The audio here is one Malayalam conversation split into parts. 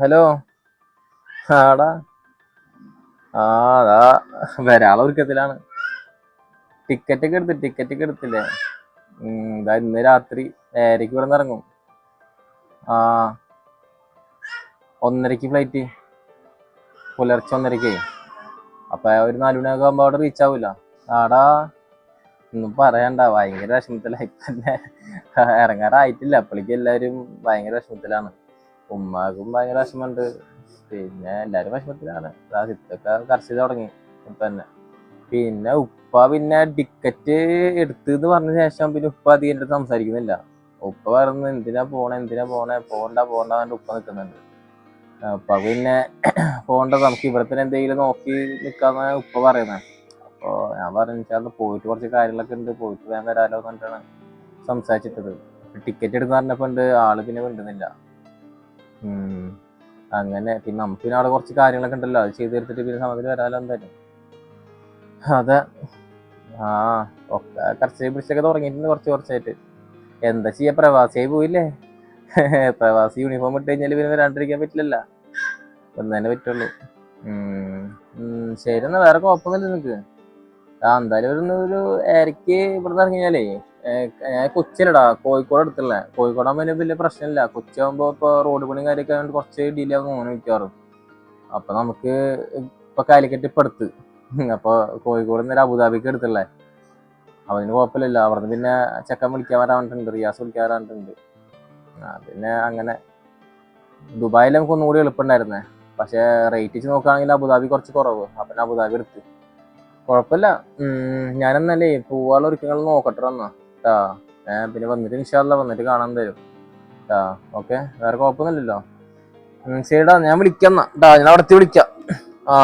ഹലോ. ആടാ. ആ അതാ. വരാളെ ഒരുക്കത്തിലാണ്. ടിക്കറ്റ് ഒക്കെ എടുത്ത് ടിക്കറ്റ് ഒക്കെ എടുത്തില്ലേ? ഇതാ ഇന്ന് രാത്രി ഏരയ്ക്ക് ഇവിടെ ഇറങ്ങും ആ. ഒന്നരക്ക് ഫ്ലൈറ്റ് പുലർച്ചെ ഒന്നരക്കേ അപ്പൊ ഒരു നാലു മണിയൊക്കെ ആകുമ്പോ അവിടെ റീച്ച് ആവൂല. ആടാ. ഒന്നും പറയണ്ട. ഭയങ്കര വിഷമത്തിലായി. ഇറങ്ങാറായിട്ടില്ല. അപ്പോഴേക്കും എല്ലാവരും ഭയങ്കര വിഷമത്തിലാണ്. ഉമ്മാക്കും ഭയങ്കര വിഷമമുണ്ട്. പിന്നെ എല്ലാരും വിഷമത്തിലാണ്. സിത്തൊക്കെ കരച്ചിൽ തുടങ്ങി തന്നെ. പിന്നെ ഉപ്പ പിന്നെ ടിക്കറ്റ് എടുത്തെന്ന് പറഞ്ഞ ശേഷം പിന്നെ ഉപ്പ അധികം എന്റെ സംസാരിക്കുന്നില്ല. ഉപ്പ പറയുന്നത് എന്തിനാ പോണേ എന്തിനാ പോണേ? പോണ്ട പോണ്ട പറഞ്ഞിട്ട് ഉപ്പ നിൽക്കുന്നുണ്ട്. അപ്പൊ പിന്നെ പോണ്ട നമുക്ക് ഇവിടെ തന്നെ എന്തെങ്കിലും നോക്കി നിക്കാന്ന് ഉപ്പ പറയുന്നത് അപ്പൊ ഞാൻ പറഞ്ഞു പോയിട്ട് കുറച്ച് കാര്യങ്ങളൊക്കെ ഉണ്ട് പോയിട്ട് വേഗം വരാലോ എന്നിട്ടാണ് സംസാരിച്ചിട്ടത്. ടിക്കറ്റ് എടുത്ത് ഉണ്ട് ആൾ പിന്നെ മിണ്ടുന്നില്ല. അങ്ങനെ പിന്നെ നമുക്ക് പിന്നെ അവിടെ കുറച്ച് കാര്യങ്ങളൊക്കെ ഉണ്ടല്ലോ. അത് ചെയ്ത് തീർത്തിട്ട് പിന്നെ സമയത്ത് വരാമല്ലോ എന്തായാലും. അതെ. ആ ഒക്കെ കർച്ചയെ പിടിച്ചൊക്കെ തുടങ്ങിയിട്ടുണ്ട് കുറച്ച് കുറച്ചായിട്ട്. എന്താ ചെയ്യാ പ്രവാസിയായി പോയില്ലേ? പ്രവാസി യൂണിഫോം ഇട്ട് കഴിഞ്ഞാൽ പിന്നെ വരാണ്ടിരിക്കാൻ പറ്റില്ലല്ല. തന്നെ പറ്റുള്ളൂ. ശരി എന്നാ വേറെ കുഴപ്പമൊന്നുമില്ല നിനക്ക്. ആ എന്തായാലും ഒരു ഇറക്കി ഇവിടെ നിന്ന് ഇറങ്ങി കഴിഞ്ഞാലേ ഞാൻ കൊച്ചിയിലടാ കോഴിക്കോട് അടുത്തുള്ള. കോഴിക്കോടാകുമ്പോൾ പിന്നെ വലിയ പ്രശ്നമില്ല. കൊച്ചിയാകുമ്പോൾ ഇപ്പോൾ റോഡ് പണി കാര്യമൊക്കെ ആയതുകൊണ്ട് കുറച്ച് ഡിലേ ആകും അങ്ങനെ മിക്കവാറും. അപ്പൊ നമുക്ക് ഇപ്പൊ കാലിക്കറ്റ് ഇപ്പൊ അടുത്ത്. അപ്പൊ കോഴിക്കോട് നിന്ന് അബുദാബിക്ക് എടുത്തുള്ളേ അപ്പൊ അതിന് കുഴപ്പമില്ല അവിടുന്ന് പിന്നെ ചെക്കൻ വിളിക്കാൻ വരാണ്ടിട്ടുണ്ട് റിയാസ് വിളിക്കാൻ ആ പിന്നെ അങ്ങനെ ദുബായിൽ നമുക്ക് ഒന്നുകൂടി എളുപ്പമുണ്ടായിരുന്നേ. പക്ഷേ റേറ്റ് വെച്ച് നോക്കുകയാണെങ്കിൽ അബുദാബി കുറച്ച് കുറവ്. അപ്പൊ അബുദാബി എടുത്ത് കുഴപ്പമില്ല. ഞാനെന്നല്ലേ പോവാനുള്ള നോക്കട്ടെ എന്നാ. ട്ടാ. ഏഹ് പിന്നെ വന്നിട്ട് ഇൻഷാല്ല വന്നിട്ട് കാണാൻ തരും. ട്ടാ ഓക്കെ. വേറെ കുഴപ്പമൊന്നുമില്ലല്ലോ. ശരിടാ ഞാൻ വിളിക്കാം ട്ടാ ഞാൻ അവിടത്തെ വിളിക്കാം. ആ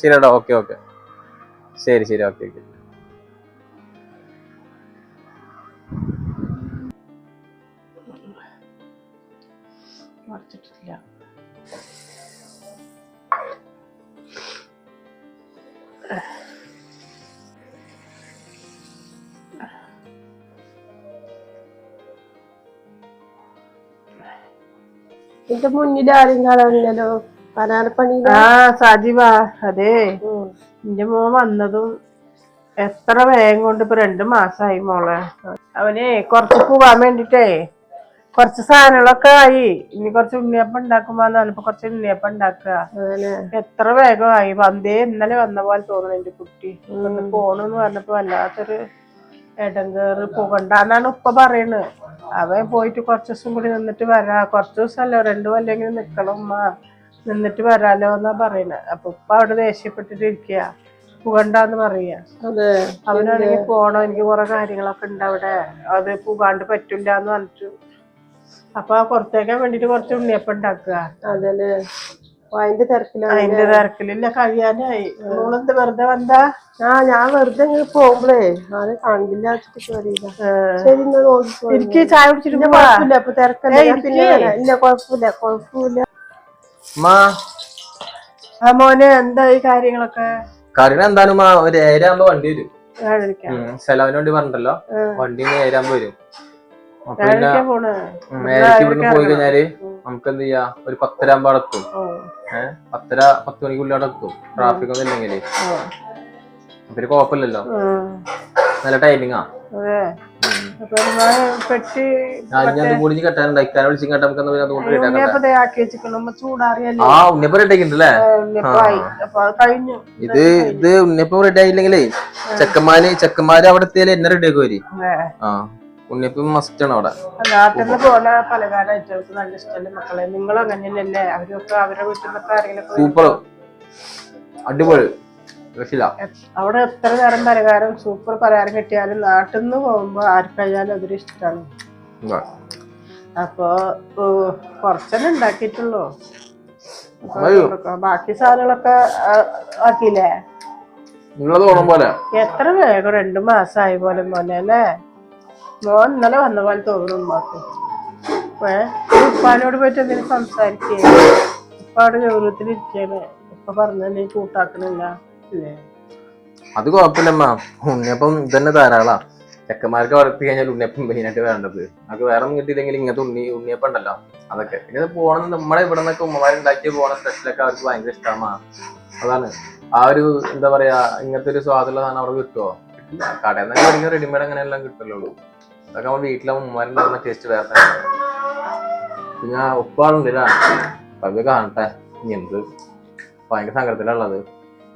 ശരിടാ ഓക്കെ ഓക്കെ. ശരി ശരി ഓക്കെ ഓക്കെ. എന്റെ മുന്നിൽ ആരും കാണാനില്ലല്ലോ? പനാരപ്പണി ആ സജീവ അതെ. എന്റെ മോൻ വന്നതും എത്ര വേഗം കൊണ്ട് ഇപ്പൊ രണ്ടു മാസായി മോളെ. അവനെ കുറച്ച് പോവാൻ വേണ്ടിട്ടേ. കുറച്ച് സാധനങ്ങളൊക്കെ ആയി. ഇനി കുറച്ച് ഉണ്ണിയപ്പം ഉണ്ടാക്കുമ്പോ ഇപ്പൊ കുറച്ച് ഉണ്ണിയപ്പം ഉണ്ടാക്കുക. എത്ര എത്ര വേഗമായി വന്നേ ഇന്നലെ വന്ന പോലെ തോന്നുന്നു എന്റെ കുട്ടി. ഒന്ന് പോണെന്ന് പറഞ്ഞപ്പോ വല്ലാത്തൊരു ഇടങ്കേറ് പോകണ്ടെന്നാണ് ഉപ്പ പറയണത് അവൻ പോയിട്ട് കുറച്ച് ദിവസം കൂടി നിന്നിട്ട് വരാ. കുറച്ച് ദിവസമല്ലോ രണ്ടു കൊല്ലെങ്കിലും നിക്കണം ഉമ്മ. നിന്നിട്ട് വരാലോ എന്നാ പറയുന്നത് അപ്പൊ ഉപ്പ അവിടെ ദേഷ്യപ്പെട്ടിട്ട് ഇരിക്കുക പുകണ്ടെന്ന് പറയാ അവനാണെങ്കിൽ പോണോ? എനിക്ക് കുറെ കാര്യങ്ങളൊക്കെ ഉണ്ട് അവിടെ. അത് പുകാണ്ട് പറ്റില്ല എന്ന് പറഞ്ഞിട്ട്. അപ്പൊ ആ പുറത്തേക്കാൻ വേണ്ടിട്ട് കുറച്ച് ഉണ്ണിയപ്പം ഉണ്ടാക്കുക. അതിന്റെ തിരക്കിലാണ് അതിന്റെ തിരക്കിലില്ല. കഴിയാനായി. മോളെന്ത് വെറുതെ വന്നാ? ആ ഞാൻ വെറുതെ ഇങ്ങനെ പോകുമ്പളേ ആരെ കാണില്ല എനിക്ക് ചായ കുടിച്ചിട്ട് ഇല്ല കുഴപ്പമില്ല അപ്പൊ തിരക്കല്ല. പിന്നെ. ഇല്ല കുഴപ്പമില്ല കുഴപ്പമില്ല. മാ. ആ മോനെ എന്താ ഈ കാര്യങ്ങളൊക്കെ? കാരണം എന്തായാലും മാ? ഒരു ഏരാകുമ്പോ വണ്ടി വരും. സെലവിന് വണ്ടി പറഞ്ഞല്ലോ വണ്ടി ഏരാകുമ്പോ വരും. അപ്പൊ പോയി കഴിഞ്ഞാൽ നമുക്ക് എന്ത് ചെയ്യാ ഒരു പത്തര ആകുമ്പോ അടക്കും ഏഹ് പത്തര പത്ത് മണിക്കുള്ളിൽ അടക്കും ട്രാഫിക് ഒന്നും ഇല്ലെങ്കിൽ. ഒരു പിന്നെ കുഴപ്പമില്ലല്ലോ. നല്ല ടൈമിങ്ങാ ആക്കാം ഉണ്ണിയപ്പം ഇത് ഇത് ഉണ്ണിയപ്പം റെഡി ആയില്ലെങ്കിലേ ചെക്കന്മാര് ചെക്കന്മാര് അവിടെ എത്തിയാലേ എന്നെ റെഡി ആക്കുവരി ആ. ഉണ്ണിയപ്പം മസ്റ്റ് ആണ് അവിടെ. നാട്ടിൽ പോണ പലകാലം ഐറ്റംസ് നല്ല ഇഷ്ടമല്ലേ മക്കളെ? നിങ്ങൾ അങ്ങനെയല്ലേ? അവരൊക്കെ അവരുടെ ആരെങ്കിലും സൂപ്പർ അടിപൊളി. രക്ഷില്ല അവിടെ എത്ര തരം പലഹാരം സൂപ്പർ പലഹാരം കിട്ടിയാലും നാട്ടിൽ നിന്ന് പോകുമ്പോ ആർക്കായാലും അതൊരു ഇഷ്ടമാണ് അപ്പോ കുറച്ചെന്നെ ഉണ്ടാക്കിയിട്ടുള്ളൂ ബാക്കി സാധനങ്ങളൊക്കെ ആക്കിയില്ലേ? നിങ്ങളത് ഓണം പോലെ. എത്ര വേഗം? രണ്ടു മാസമായി പോലെ മോനെ അല്ലേ? മോൻ ഇന്നലെ വന്ന പോലെ തോന്നുന്നു ഉമ്മാക്ക്. ഉപ്പാനോട് പോയിട്ട് എന്തെങ്കിലും സംസാരിക്കേ? ഉപ്പാട് ഗൗരവത്തിൽ ഇരിക്കാണ് ഉപ്പ പറഞ്ഞ കൂട്ടാക്കണില്ല. അല്ലേ? അത് കുഴപ്പമില്ലമ്മ. ഉണ്ണിയപ്പം ഇതന്നെ ധാരാളാ. ചെക്കന്മാർക്ക് വളർത്തി കഴിഞ്ഞാൽ ഉണ്ണിയപ്പം മെയിനായിട്ട് വേണ്ടത്. നമുക്ക് വേറെ കിട്ടിയില്ലെങ്കിൽ ഇങ്ങനത്തെ ഉണ്ണി ഉണ്ണിയപ്പം ഉണ്ടല്ലോ. അതൊക്കെ. പിന്നെ പോകണം നമ്മളെ ഇവിടെ നിന്നൊക്കെ ഉമ്മമാരുണ്ടാക്കി പോണ സ്പെഷ്യലൊക്കെ അവർക്ക് ഭയങ്കര ഇഷ്ടമാണ് അതാണ്. ആ ഒരു എന്താ പറയാ ഇങ്ങനത്തെ ഒരു സ്വാദുള്ള സാധനം അവിടെ കിട്ടുമോ കടയിൽ നിന്ന് റെഡിമെയ്ഡ് അങ്ങനെ എല്ലാം കിട്ടുള്ളൂ അതൊക്കെ നമ്മൾ വീട്ടിലെ ഉമ്മമാരുണ്ടാകുന്ന ടേസ്റ്റ് വേറെ പിന്നെ ഉപ്പാളുണ്ടില്ല പകുതി കാണട്ടെ. ഇനി എന്ത്? ഭയങ്കര സങ്കടത്തിലുള്ളത്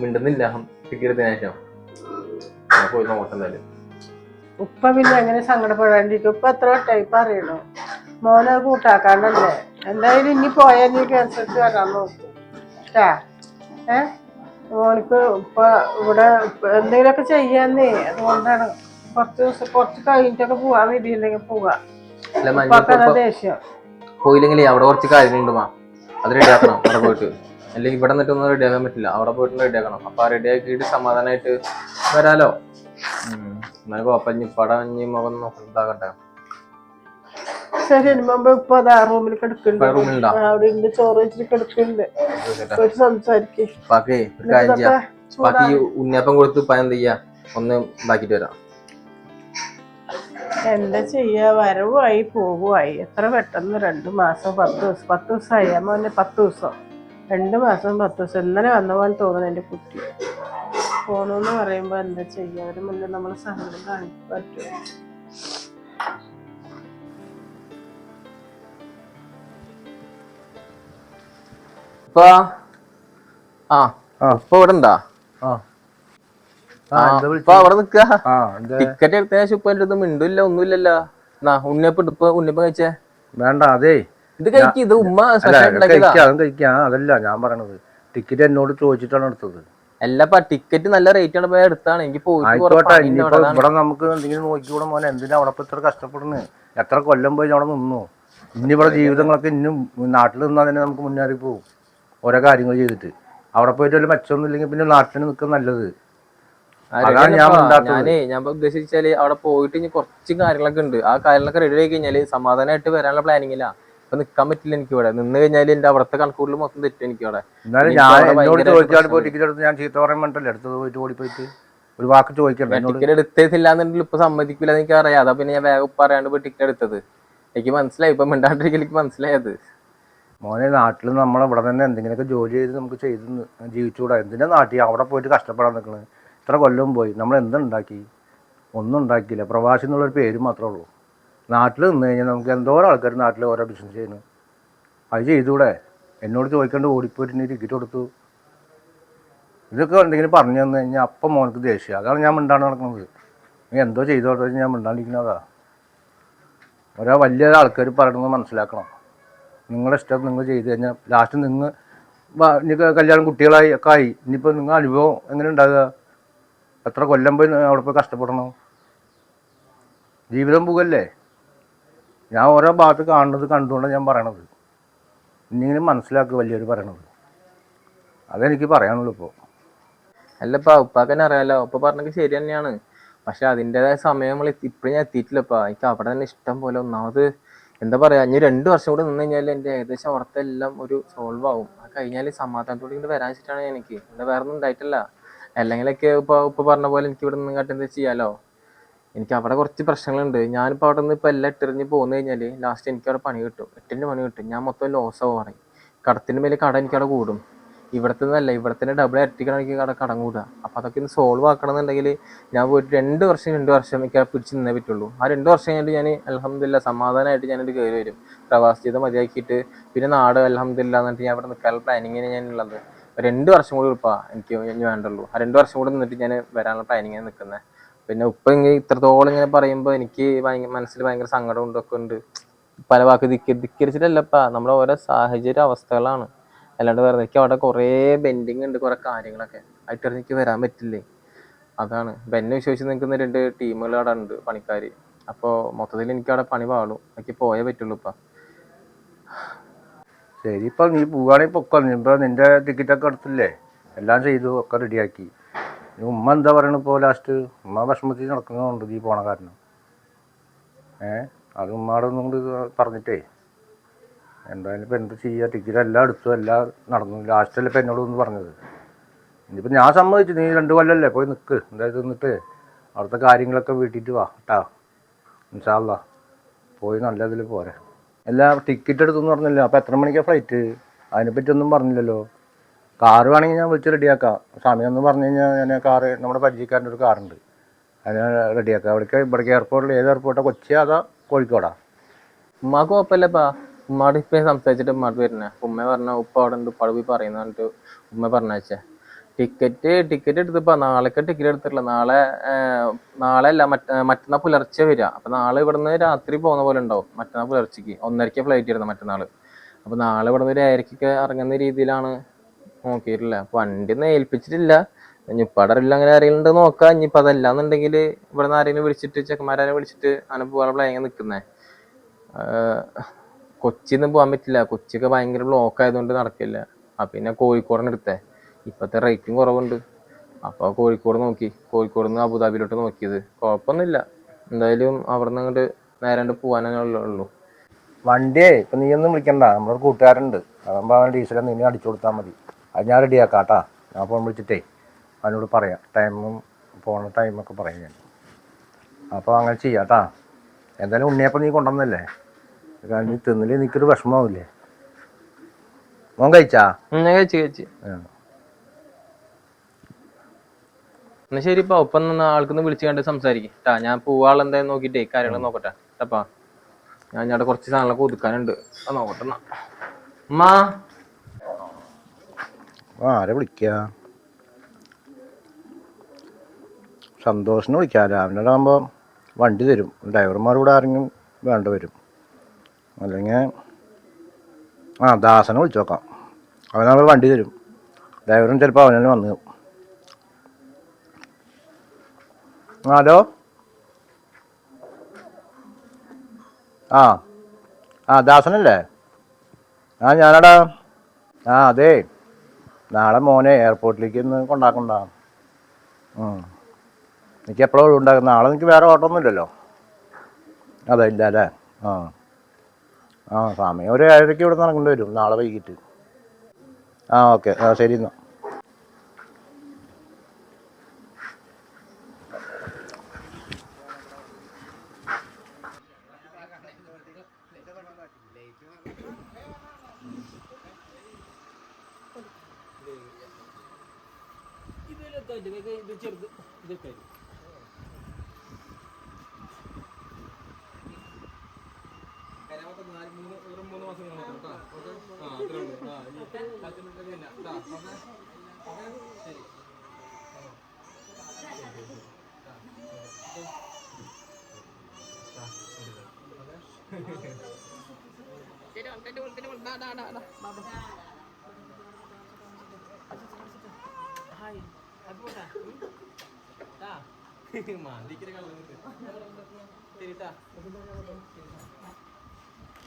മിണ്ടുന്നില്ല. ടിക്കറ്റ് ശേഷം. പോയി നോക്കട്ടെ ഉപ്പ പിന്നെ എങ്ങനെ സങ്കടപ്പെടാണ്ടിരിക്കും? ഉപ്പ എത്ര വട്ടായി പറയണു മോനെ കൂട്ടാക്കാണ്ടല്ലേ? എന്തായാലും ഇനി പോയാൽ നീ ക്യാൻസർക്ക് വരാൻ നോക്കും. ഏ? മോനിക്ക് ഉപ്പ ഇവിടെ എന്തെങ്കിലുമൊക്കെ ചെയ്യാന്നേ. അതുകൊണ്ടാണ്. കുറച്ച് ദിവസം കുറച്ച് കഴിഞ്ഞിട്ടൊക്കെ പോവാൻ വിധിയില്ലെങ്കിൽ പോവാ. അല്ല ദേഷ്യം. പോയില്ലെങ്കിൽ അവിടെ കുറച്ച് കാര്യങ്ങളുണ്ട് മാ. അത് റെഡിയാക്കണം അവിടെ പോയിട്ട്. അല്ലെങ്കിൽ ഇവിടെ നിന്നിട്ട് ഒന്നും റെഡിയാക്കാൻ പറ്റില്ല. അവിടെ പോയിട്ട് റെഡിയാക്കണം അപ്പൊ റെഡി റെഡിയാക്കിയിട്ട് സമാധാനമായിട്ട് വരാലോ. എന്നാലും മുഖം നോക്കണ്ടാകട്ടെ ശരി അതിന് മുമ്പ് ഇപ്പൊ അതാ റൂമിൽ കിടക്കുന്നുണ്ട്. അവിടെ ഉണ്ട് ചോറ് വെച്ചിട്ട് കിടക്കുന്നുണ്ട്. സംസാരിക്കും. ബാക്കി കൊടുത്ത് പയം ചെയ്യാ? ഒന്ന് ഇതാക്കിട്ട് വരാം. എന്താ ചെയ്യുക വരവുമായി പോകുമായി എത്ര പെട്ടെന്ന് രണ്ട് മാസം പത്ത് ദിവസം പത്ത് ദിവസമായി. അമ്മ പറഞ്ഞ പത്ത് ദിവസം. രണ്ട് മാസം പത്ത് ദിവസം. ഇന്നലെ വന്ന പോലെ തോന്നുന്നു എന്റെ കുട്ടി. പോണെന്ന് പറയുമ്പോൾ എന്താ ചെയ്യുക അവർ മുന്നേ നമ്മൾ സങ്കടം കാണിക്കാൻ പറ്റും ഇപ്പൊ. ആ ആ. ഇപ്പൊ ഇവിടെ ഉണ്ടാ ആ. ഇപ്പൊ അവിടെ നിക്ക ആ എന്താ? ടിക്കറ്റ് എടുത്തതിന് ശേഷം ഇപ്പൊ എന്റെ അടുത്ത് മിണ്ടില്ല ഒന്നുമില്ലല്ലോ. എന്നാ ഉണ്ണിയപ്പം ഇപ്പൊ ഉണ്ണിയപ്പം കഴിച്ചേ? വേണ്ട അതേ. ഇത് കഴിക്കും ഇത് ഉമ്മ കഴിക്കാം അതും കഴിക്കാം. അതല്ല ഞാൻ പറയണത്. ടിക്കറ്റ് എന്നോട് ചോദിച്ചിട്ടാണ് എടുത്തത്. അല്ലപ്പാ ടിക്കറ്റ് നല്ല റേറ്റ് ആണ് പോയി എടുത്താണ്. എനിക്ക്. ഇവിടെ നമുക്ക് എന്തെങ്കിലും നോക്കിക്കൂടെ മോനെ? എന്തിനാ അവിടെ ഇപ്പൊ ഇത്ര കഷ്ടപ്പെടുന്നത് എത്ര കൊല്ലം പോയി അവിടെ നിന്നു? ഇനി ഇവിടെ ജീവിതങ്ങളൊക്കെ ഇന്നും നാട്ടിൽ നിന്നാൽ തന്നെ നമുക്ക് മുന്നേറി പോകും ഓരോ കാര്യങ്ങൾ ചെയ്തിട്ട്. അവിടെ പോയിട്ട് വല്ല മെച്ചമൊന്നും ഇല്ലെങ്കിൽ പിന്നെ നാട്ടിൽ നിൽക്കുന്നത് നല്ലത്. അതാണ് ഞാൻ ഞാനേ ഞാൻ ഉദ്ദേശിച്ചാൽ അവിടെ പോയിട്ട് ഇനി കുറച്ച് കാര്യങ്ങളൊക്കെ ഉണ്ട്. ആ കാര്യങ്ങളൊക്കെ റെഡി ആയി കഴിഞ്ഞാൽ സമാധാനമായിട്ട് വരാനുള്ള പ്ലാനിങ് ഇല്ല ഇപ്പൊ നിക്കാൻ പറ്റില്ല എനിക്ക് ഇവിടെ. നിന്ന് കഴിഞ്ഞാൽ എന്റെ അവിടുത്തെ കണക്കൂട്ടിൽ മൊത്തം തെറ്റും എനിക്ക് അവിടെ എന്നാലും ഞാൻ അവിടെ എന്നോട് ചോദിച്ചാൽ പോയി ടിക്കറ്റ് എടുത്ത് ഞാൻ ചീത്ത പറയാൻ വേണ്ടല്ലേ എടുത്തത് പോയിട്ട് ഓടിപ്പോയിട്ട് ഒരു വാക്ക് ചോദിക്കണ്ട ടിക്കറ്റ് എടുത്തില്ല എന്നുണ്ടെങ്കിൽ ഇപ്പൊ സമ്മതിക്കില്ല എനിക്ക് അറിയാം അതാ പിന്നെ ഞാൻ വേഗം പറയാണ്ട് പോയി ടിക്കറ്റ് എടുത്തത്. എനിക്ക് മനസ്സിലായി. ഇപ്പൊ മിണ്ടാണ്ടിരിക്കൽ എനിക്ക് മനസ്സിലായത് മോനെ നാട്ടിൽ നമ്മളെ ഇവിടെ തന്നെ എന്തെങ്കിലുമൊക്കെ ജോലി ചെയ്ത് നമുക്ക് ചെയ്ത് ജീവിച്ചുകൂടാ. എന്തിനാ നാട്ടിൽ അവിടെ പോയിട്ട് കഷ്ടപ്പെടാൻ നിൽക്കുന്നത് ഇത്ര കൊല്ലം പോയി? നമ്മൾ എന്തുണ്ടാക്കി? ഒന്നും ഉണ്ടാക്കിയില്ല. പ്രവാസി എന്നുള്ളൊരു പേര് മാത്രമേ ഉള്ളൂ. നാട്ടിൽ നിന്ന് കഴിഞ്ഞാൽ നമുക്ക് എന്തോരം ആൾക്കാർ നാട്ടിൽ ഓരോ ബിസിനസ് ചെയ്യുന്നു. അത് ചെയ്തൂടെ? എന്നോട് ചോദിക്കേണ്ട ഓടിപ്പോയിട്ട് ടിക്കറ്റ് കൊടുത്തു. ഇതൊക്കെ എന്തെങ്കിലും പറഞ്ഞു തന്നു കഴിഞ്ഞാൽ അപ്പം മോനക്ക് ദേഷ്യം. അതാണ് ഞാൻ മിണ്ടാണ് നടക്കുന്നത്. നീ എന്തോ ചെയ്തോട്ടെ ഞാൻ മിണ്ടാണ്ടിരിക്കുന്നതാ ഓരോ വലിയ ആൾക്കാർ പറയണമെന്ന് മനസ്സിലാക്കണം. നിങ്ങളുടെ ഇഷ്ടം നിങ്ങൾ ചെയ്തു കഴിഞ്ഞാൽ ലാസ്റ്റ് നിങ്ങൾ ഇനി കല്യാണം കുട്ടികളായി ഒക്കെ ആയി. ഇനിയിപ്പോൾ നിങ്ങൾ അനുഭവം എങ്ങനെ ഉണ്ടാകുക എത്ര കൊല്ലം പോയി അവിടെ പോയി കഷ്ടപ്പെടണം? ജീവിതം പോകല്ലേ? ഞാൻ ഓരോ ഭാഗത്ത് കാണുന്നത് കണ്ടുകൊണ്ടാണ് ഞാൻ പറയണത്. ഇനിങ്ങനെ മനസ്സിലാക്കുക വലിയൊരു പറയണത്. അതെനിക്ക് പറയാനുള്ളൂ ഇപ്പോൾ അല്ലപ്പാ ഉപ്പാക്കന്നെ അറിയാലോ. ഉപ്പ പറഞ്ഞത് ശരി തന്നെയാണ്. പക്ഷെ അതിന്റെതായ സമയം നമ്മൾ ഇപ്പോഴും ഞാൻ എത്തിയിട്ടില്ലപ്പാ. എനിക്ക് അവിടെ തന്നെ ഇഷ്ടം പോലെ ഒന്നാമത് എന്താ പറയാ ഇനി രണ്ട് വർഷം കൂടെ നിന്ന് കഴിഞ്ഞാൽ എന്റെ ഏകദേശം അവിടുത്തെ എല്ലാം ഒരു സോൾവ് ആവും. അത് കഴിഞ്ഞാൽ സമാധാനത്തോടെ ഇങ്ങോട്ട് വരാൻ വെച്ചിട്ടാണ് എനിക്ക് എന്താ വേറെ ഒന്നും ഉണ്ടായിട്ടില്ല. അല്ലെങ്കിലൊക്കെ ഇപ്പൊ ഇപ്പൊ പറഞ്ഞ പോലെ എനിക്ക് ഇവിടെ നിന്ന് കാട്ടി എന്താ ചെയ്യാലോ? എനിക്ക് അവിടെ കുറച്ച് പ്രശ്നങ്ങളുണ്ട്. ഞാനിപ്പോൾ അവിടെ നിന്ന് ഇപ്പോൾ എല്ലാം ഇട്ടെറിഞ്ഞ് പോന്നു കഴിഞ്ഞാൽ ലാസ്റ്റ് എനിക്ക് അവിടെ പണി കിട്ടും. എട്ടിന്റെ പണി കിട്ടും. ഞാൻ മൊത്തം ലോസ് ആവുകയാണ് കടത്തിന്റെ മേലെ കട എനിക്കവിടെ കൂടും. ഇവിടത്തെ നിന്നല്ല ഇവിടത്തെ ഡബിൾ ഇരട്ടിക്കണം എനിക്ക് കട കടം കൂടുക. അപ്പോൾ അതൊക്കെ ഒന്ന് സോൾവ് ആക്കണം എന്നുണ്ടെങ്കിൽ ഞാൻ പോയിട്ട് രണ്ട് വർഷം രണ്ട് വർഷം എനിക്ക് പിടിച്ച് നിന്നേ പറ്റുള്ളൂ. ആ രണ്ട് വർഷം കഴിഞ്ഞിട്ട് ഞാൻ അലഹമില്ല സമാധാനമായിട്ട് ഞാനിട്ട് കയറി വരും. പ്രവാസ ജീവിതം മതിയാക്കിയിട്ട്. പിന്നെ നാട് അലഹമില്ല എന്നിട്ട് ഞാൻ ഇവിടെ പ്ലാനിങ്ങിന് ഞാൻ ഉള്ളത് രണ്ട് വർഷം കൂടി ഇപ്പൊ എനിക്ക് ഇനി വേണ്ടുള്ളൂ. ആ രണ്ട് വർഷം കൂടി നിന്നിട്ട് ഞാൻ വരാനുള്ള പ്ലാനിങ്ങിന് നിൽക്കുന്നത് പിന്നെ ഉപ്പ ഇങ്ങനെ ഇത്രത്തോളം ഇങ്ങനെ പറയുമ്പോൾ എനിക്ക് മനസ്സിൽ ഭയങ്കര സങ്കടം ഉണ്ടൊക്കെ ഉണ്ട്. പല വാക്ക് ധിക്ക നമ്മുടെ ഓരോ സാഹചര്യ അവസ്ഥകളാണ്. അല്ലാണ്ട് വേറെ എനിക്ക് അവിടെ കുറേ ബെൻഡിങ് ഉണ്ട് കുറേ കാര്യങ്ങളൊക്കെ. ആയിട്ട് എനിക്ക് വരാൻ പറ്റില്ലേ? അതാണ്. ഇപ്പം എന്നെ വിശ്വസിച്ച് നിൽക്കുന്ന രണ്ട് ടീമുകൾ അവിടെ ഉണ്ട് പണിക്കാർ അപ്പോൾ മൊത്തത്തിൽ എനിക്ക് അവിടെ പണി പാടും എനിക്ക് പോയേ പറ്റുള്ളൂ ഇപ്പം. ശരി ഇപ്പം നീ പോവുകയാണെങ്കിൽ പൊക്കോ ഇപ്പോൾ നിന്റെ ടിക്കറ്റൊക്കെ എടുത്തില്ലേ? എല്ലാം ചെയ്തു ഒക്കെ റെഡിയാക്കി ഉമ്മ എന്താ പറയണ ഇപ്പോൾ ലാസ്റ്റ് ഉമ്മ വിഷമത്തിൽ നടക്കുന്നുണ്ട് നീ പോണ കാരണം. ഏ അത് ഉമ്മയുടെ ഒന്നും കൊണ്ട് പറഞ്ഞിട്ടേ. എന്തായാലും ഇപ്പം എന്ത് ചെയ്യുക ടിക്കറ്റ് എല്ലാം എടുത്തു എല്ലാം നടന്നു. ലാസ്റ്റല്ലേ ഇപ്പം എന്നോട് ഒന്ന് പറഞ്ഞത്. ഇനിയിപ്പോൾ ഞാൻ സമ്മതിച്ചു. നീ രണ്ട് കൊല്ലമല്ലേ പോയി നിക്ക്. എന്തായാലും നിന്നിട്ട് അവിടുത്തെ കാര്യങ്ങളൊക്കെ വീട്ടിട്ട് വാ കേട്ടാ ഇൻഷാല്ല പോയി നല്ലതിൽ പോരെ. എല്ലാ ടിക്കറ്റ് എടുത്തു എന്ന് പറഞ്ഞല്ലോ. അപ്പോൾ എത്ര മണിക്കാണ് ഫ്ലൈറ്റ് അതിനെപ്പറ്റി ഒന്നും പറഞ്ഞില്ലല്ലോ. കാറ് വേണമെങ്കിൽ ഞാൻ വിളിച്ച് റെഡിയാക്കാം സമയം എന്ന് പറഞ്ഞു കഴിഞ്ഞാൽ ഞാൻ കാറ് നമ്മുടെ പരിചയക്കാരന്റെ ഒരു കാറുണ്ട് അതിനെ റെഡിയാക്കാം അവിടേക്ക് ഇവിടേക്ക് എയർപോർട്ടിൽ ഏത് എയർപോർട്ടാണ് കൊച്ചി അതാ കോഴിക്കോടാ. ഉമ്മാക്ക് കുഴപ്പമില്ലപ്പാ. ഉമ്മാട് ഇപ്പം സംസാരിച്ചിട്ട് ഉമ്മാട് വരുന്നേ. ഉമ്മ പറഞ്ഞ ഉപ്പ അവിടെ ഉണ്ട് ഉപ്പാട് പോയി പറയുന്ന പറഞ്ഞിട്ട് ഉമ്മ പറഞ്ഞയച്ചേ. ടിക്കറ്റ് ടിക്കറ്റ് എടുത്തപ്പോ നാളേക്ക് ടിക്കറ്റ് എടുത്തിട്ടില്ല. നാളെ നാളെ അല്ല മറ്റന്നാ പുലർച്ചെ വരിക അപ്പൊ നാളെ ഇവിടുന്ന് രാത്രി പോകുന്ന പോലെ ഉണ്ടാവും. മറ്റന്നാ പുലർച്ചയ്ക്ക്. ഒന്നരയ്ക്ക് ഫ്ലൈറ്റ് ഇരുന്നത് മറ്റന്നാൾ. അപ്പൊ നാളെ ഇവിടുന്ന് ഒരു ഏരക്കൊക്കെ ഇറങ്ങുന്ന രീതിയിലാണ് നോക്കിയിട്ടില്ല. വണ്ടി ഒന്നും ഏൽപ്പിച്ചിട്ടില്ല. ഇനി അറിയില്ല അങ്ങനെ ആരെങ്കിലും ഉണ്ട് നോക്കാം. ഇനിയിപ്പോ അതല്ലാന്നുണ്ടെങ്കിൽ ഇവിടുന്ന് ആരെങ്കിലും വിളിച്ചിട്ട് ചെക്കന്മാരെ വിളിച്ചിട്ട് അങ്ങനെ പോകാനുള്ള പ്ലാനിങ് നിൽക്കുന്നേ കൊച്ചിന്ന് പോകാൻ പറ്റില്ല. കൊച്ചിയൊക്കെ ഭയങ്കര ബ്ലോക്ക് ആയതുകൊണ്ട് നടക്കില്ല. ആ പിന്നെ കോഴിക്കോടിന് എടുത്തേ ഇപ്പത്തെ റേറ്റും കുറവുണ്ട്. അപ്പൊ കോഴിക്കോട് നോക്കി. കോഴിക്കോട് നിന്ന് അബുദാബിയിലോട്ട് നോക്കിയത്. കുഴപ്പമൊന്നുമില്ല. എന്തായാലും അവിടെ നിന്ന് അങ്ങോട്ട് നേരെ പോകാനുള്ളൂ വണ്ടിയേ ഇപ്പം നീ ഒന്നും വിളിക്കണ്ട. നമ്മുടെ കൂട്ടുകാരുണ്ട്. അതാകുമ്പോൾ അവൻ ഡീസൽ നീ അടിച്ചു കൊടുത്താൽ മതി. അത് ഞാൻ റെഡിയാക്കാം കേട്ടാ ഞാൻ ഫോൺ വിളിച്ചിട്ടേ അവനോട് പറയാം. ടൈമും പോണ ടൈമൊക്കെ പറയാം ഞാൻ. അപ്പോൾ അങ്ങനെ ചെയ്യാം കേട്ടാ എന്തായാലും ഉണ്ണിയപ്പം നീ കൊണ്ടുവന്നല്ലേ? കാരണം നീ തിന്നില്ലേ? നിനക്കൊരു വിഷമാവില്ലേ മോൻ കഴിച്ചാ? കഴിച്ചു ഞാൻ കഴിച്ച് കഴിച്ച്. ആ. എന്നാ ശരി ഇപ്പൊ ഒപ്പം നിന്ന് ആൾക്കൊന്ന് വിളിച്ചു കണ്ട് സംസാരിക്കും. ട്ടാ ഞാൻ പോവാൾ എന്തായാലും നോക്കിട്ടേ കാര്യങ്ങൾ നോക്കട്ടെ. അപ്പാ ഞാൻ ഞാൻ കുറച്ച് സാധനങ്ങളൊക്കെ ഒതുക്കാനുണ്ട്. നോക്കട്ടെ ആ, ആരെ വിളിക്കാ? സന്തോഷിനെ വിളിക്കാം. രാവിലെ ആകുമ്പോൾ വണ്ടി തരും. ഡ്രൈവർമാർ കൂടെ ആരെങ്കിലും വേണ്ട വരും. അല്ലെങ്കിൽ ആ ദാസനെ വിളിച്ചു നോക്കാം. അവനാകുമ്പോൾ വണ്ടി തരും. ഡ്രൈവറും ചിലപ്പോൾ അവനെ വന്നു ആ, ഹലോ ആ. ആ ദാസനല്ലേ? ആ ഞാനടാ. ആ അതെ. നാളെ മോനെ എയർപോർട്ടിലേക്ക് ഒന്ന് കൊണ്ടാക്കണ്ട. എനിക്ക് എപ്പോഴും ഉണ്ടാക്കുന്ന നാളെ എനിക്ക് വേറെ ഓട്ടം ഒന്നുമില്ലല്ലോ അതെ ഇല്ല അല്ലേ? ആ. ആ സമയം ഒരു ഏഴരയ്ക്ക് ഇവിടെ നടക്കേണ്ടി വരും. നാളെ വൈകിട്ട്. ആ ഓക്കെ. ആ ശരി എന്നാൽ മാസം കാണിക്കണം കേട്ടോ ഓക്കെ ആ അത്രേ ഉള്ളൂ ആ ഇനി പത്ത് മിനിറ്റ് കഴിഞ്ഞ ശരി ശരി ഉണ്ടെന്റെ ഉള്ളിന്റെ ഉണ്ടാ ഡാ ഡാ ഡാ ബാബ ഹായ് അതുകൊണ്ടാ ടാ മാന്തിക്കര കളഞ്ഞിട്ട് ശരി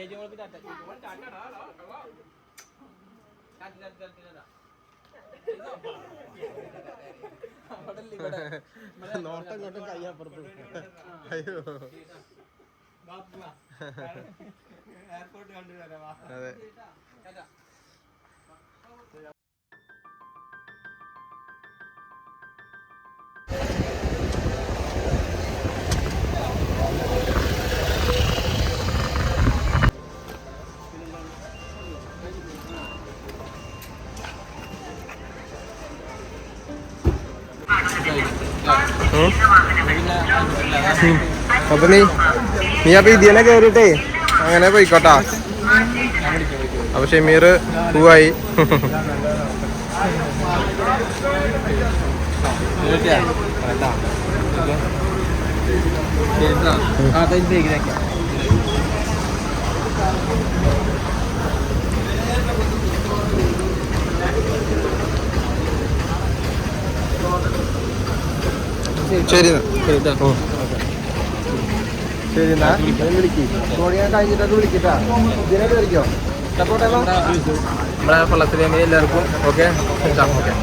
ചേച്ചി മോൾക്ക് ടാറ്റ ചേച്ചി മോൾ ടാറ്റടാ നോട്ടം കൊണ്ടും കയ്യപ്പുറത്ത് അയ്യോ എയർപോർട്ട് കണ്ടു തരാം അതെ നീ നീ അപ്പൊ ഇതിനെ കേറിട്ടേ അങ്ങനെ പോയിക്കോട്ടാ. അപ്പൊ ഷമീർ പൂവായി. ശരി എന്നാ. ശരി എന്നാ വിളിക്കും. കോഴി ഞാൻ കഴിഞ്ഞിട്ടൊക്കെ വിളിക്കട്ടാ. ഇതിനെ കയറിക്കോ സപ്പോർട്ട് നമ്മളെ പള്ളത്തിലെ എല്ലാവർക്കും ഓക്കെ ഓക്കെ